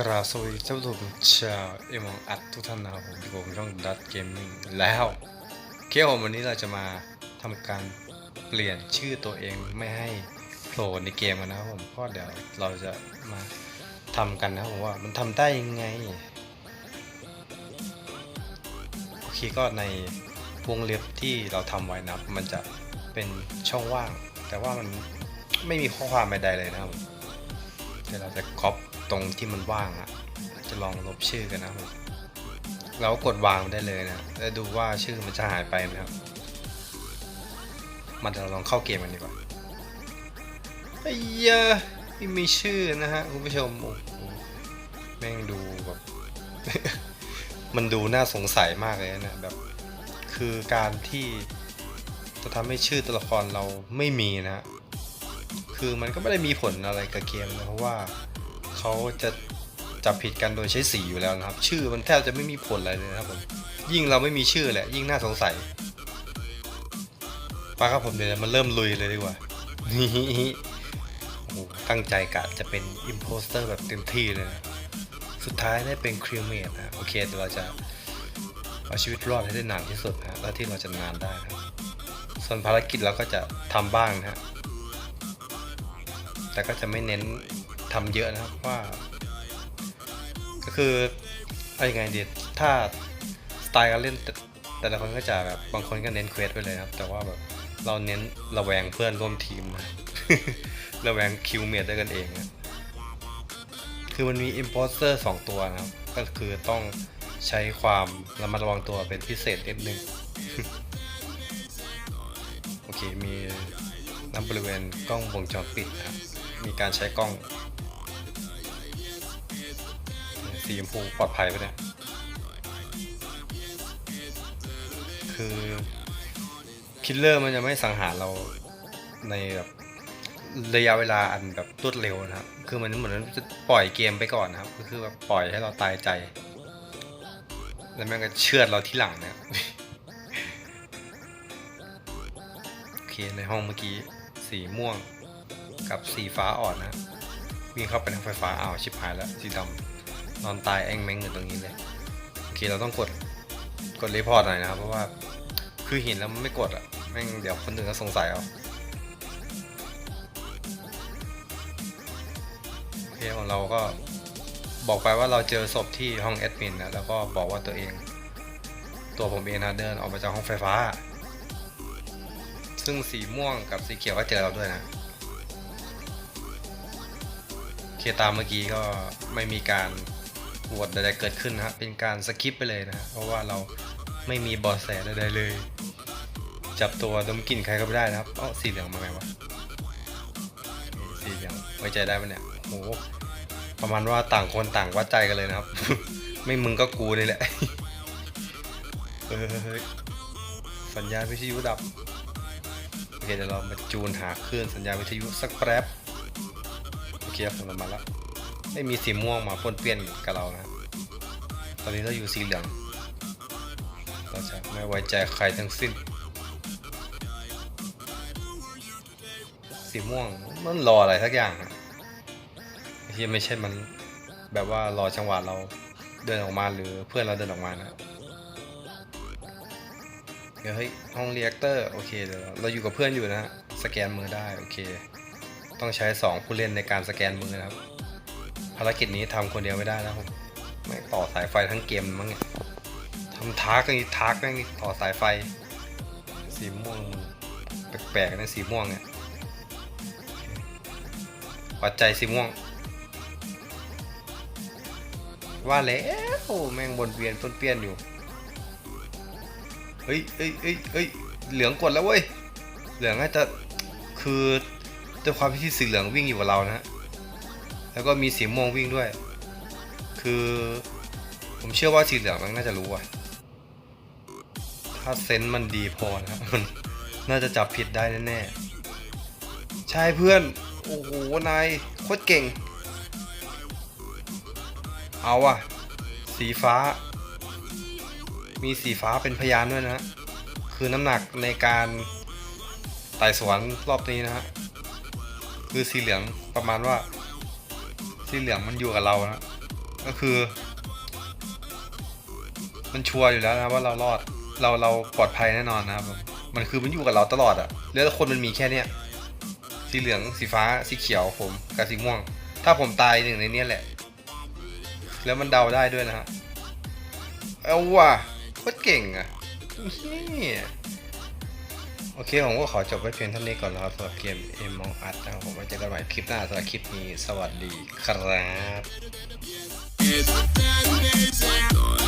กราบสวัสดีท่านผู้ชมชาวเอ็มองอัดทุกท่านนะครับผมที่ผมช่องดัตเกมมิ่งแล้วเคสผมวันนี้เราจะมาทำการเปลี่ยนชื่อตัวเองไม่ให้โผล่ในเกมนะครับผมเพราะเดี๋ยวเราจะมาทำกันนะครับผมว่ามันทำได้ยังไงโอเคก็ในวงเล็บที่เราทำไว้นะครับมันจะเป็นช่องว่าง แต่ว่ามันไม่มีข้อความใดๆเลยนะครับผมเดี๋ยวเราจะครอป ตรงที่มันว่างอะจะลองลบชื่อกันนะครับเรากดวางได้เลยนะแล้วดูว่าชื่อมันจะหายไปไหมครับ มันเราลองเข้าเกมกันดีกว่าไอ้ยาไม่มีชื่อนะฮะคุณผู้ชมโอ้โหแม่งดูแบบ มันดูน่าสงสัยมากเลยนะแบบ คือการที่จะทำให้ชื่อตัวละครเราไม่มีนะฮะคือมันก็ไม่ได้มีผลอะไรกับเกมนะเพราะว่า เขาจะจับผิดกันโดยใช้สีอยู่แล้วนะครับ ชื่อมันแทบจะไม่มีผลอะไรเลยนะครับผมยิ่งเราไม่มีชื่อแหละยิ่งน่าสงสัยมาครับผมเดี๋ยวมันเริ่มลุยเลยดีกว่านี่ตั้งใจกะจะเป็นอิมโพสเตอร์แบบเต็มที่เลยนะสุดท้ายได้เป็นคริวเมดนะโอเคเดี๋ยวเราจะเอาชีวิตรอดให้ได้นานที่สุดนะแล้วที่เราจะนานได้นะส่วนภารกิจเราก็จะทำบ้างนะฮะแต่ก็จะไม่เน้น ทำเยอะนะครับว่า ก็คืออะไรไงดีถ้าสไตล์การเล่นแต่แต่ละคนก็จะแบบบางคนก็เน้นเควสไปเลยครับ แต่ว่าแบบเราเน้นระแวงเพื่อนร่วมทีมนะระแวงคิวเมียด้วยกันเองนะคือมันมีอิมโพสเตอร์สองตัวนะครับ ก็คือต้องใช้ความระมัดระวังตัวเป็นพิเศษนิดนึงโอเคมีณบริเวณกล้องวงจรปิดนะครับมีการใช้กล้อง สีชมพูปลอดภัยปะเนี่ยคือคิลเลอร์มันจะไม่สังหารเราในแบบระยะเวลาอันแบบรวดเร็วนะครับ คือมันเหมือนมันจะปล่อยเกมไปก่อนนะครับ ก็คือแบบปล่อยให้เราตายใจ แล้วแม่งก็เชือดเราที่หลังเนะโอเคในห้องเมื่อกี้สีม่วงกับสีฟ้าอ่อนนะวิ่งเข้าไปทางไฟฟ้าอ้าวชิบหายแล้วสีดำ นอนตายแองแมงอยู่ตรงนี้เลยโอเคเราต้องกดกดรีพอร์ตหน่อยนะครับ เพราะว่าคือเห็นแล้วมันไม่กดอะแม่งเดี๋ยวคนอื่นก็สงสัยเอาโอเคของเราก็บอกไปว่าเราเจอศพที่ห้องแอดมินนะแล้วก็บอกว่าตัวเอง ตัวผมเองนะเดินออกมาจากห้องไฟฟ้า ซึ่งสีม่วงกับสีเขียวก็เจอเราด้วยนะเคตามเมื่อกี้ก็ไม่มีการ โหวตใดๆเกิดขึ้นนะครับเป็นการสคิปไปเลยนะเพราะว่าเราไม่มีบอแสใดๆเลย จับตัวดมกลิ่นใครก็ไม่ได้นะครับเอ้าสีเหลืองมาไงวะสีเหลืองไว้ใจได้ปะเนี่ยโหประมาณว่าต่างคนต่างวัดใจกันเลยนะครับ ไม่มึงก็กูนี่แหละเฮ้ยสัญญาณวิทยุดับโอเคเดี๋ยวเรามาจูนหาคลื่นสัญญาณวิทยุสักแป๊บโอเคผมมาแล้ว ไม่มีสีม่วงมาปนเปี้ยนกับเรานะ ตอนนี้เราอยู่สีเหลือง เราจะไม่ไว้ใจใครทั้งสิ้น สีม่วงมันรออะไรสักอย่างนะที่ไม่ใช่มันแบบว่ารอจังหวะเราเดินออกมาหรือเพื่อนเราเดินออกมานะเดี๋ยวเฮ้ยห้องเรียกเตอร์โอเคเดี๋ยวเราอยู่กับเพื่อนอยู่นะฮะสแกนมือได้โอเค ต้องใช้ 2 ผู้เล่นในการสแกนมือนะครับ ภารกิจนี้ทำคนเดียวไม่ได้นะผมไม่ต่อสายไฟทั้งเกมมั้งเนี่ยทำทาร์กนี่ทาร์กนี่ต่อสายไฟ สีม่วงแปลกๆนะสีม่วงเนี่ยปัจจัยสีม่วง ว่าแล้วแม่งวนเวียนป้นเปี้ยนอยู่เฮ้ยเฮ้ยเฮ้ยเฮ้ยเหลืองกดแล้วเว้ยเหลืองน่าจะคือด้วยความที่สีเหลืองวิ่งอยู่กับเรานะฮะ แล้วก็มีสีม่วงวิ่งด้วย คือผมเชื่อว่าสีเหลืองมันน่าจะรู้อะถ้าเซนส์มันดีพอนะมันน่าจะจับผิดได้แน่ๆ ใช่เพื่อน โอ้โห นายโคตรเก่ง เอาอะสีฟ้า มีสีฟ้าเป็นพยานด้วยนะ คือน้ำหนักในการไต่สวนรอบนี้นะฮะ คือสีเหลืองประมาณว่า สีเหลืองมันอยู่กับเรานะ ก็คือ มันชัวร์อยู่แล้วนะว่าเรารอด เราเราปลอดภัยแน่นอนนะครับผมมันคือมันอยู่กับเราตลอดอะแล้วคนมันมีแค่เนี้ยสีเหลืองสีฟ้าสีเขียวผมกับสีม่วง ถ้าผมตายหนึ่งในเนี้ยแหละ แล้วมันเดาได้ด้วยนะฮะเอาว่ะโคตรเก่งอะนี่ โอเคผมก็ขอจบไว้เพียงเท่านี้ก่อนนะครับสำหรับเกม M มองอัดนะครับผมไว้เจอกันใหม่คลิปหน้าสำหรับคลิปนี้ สวัสดีครับ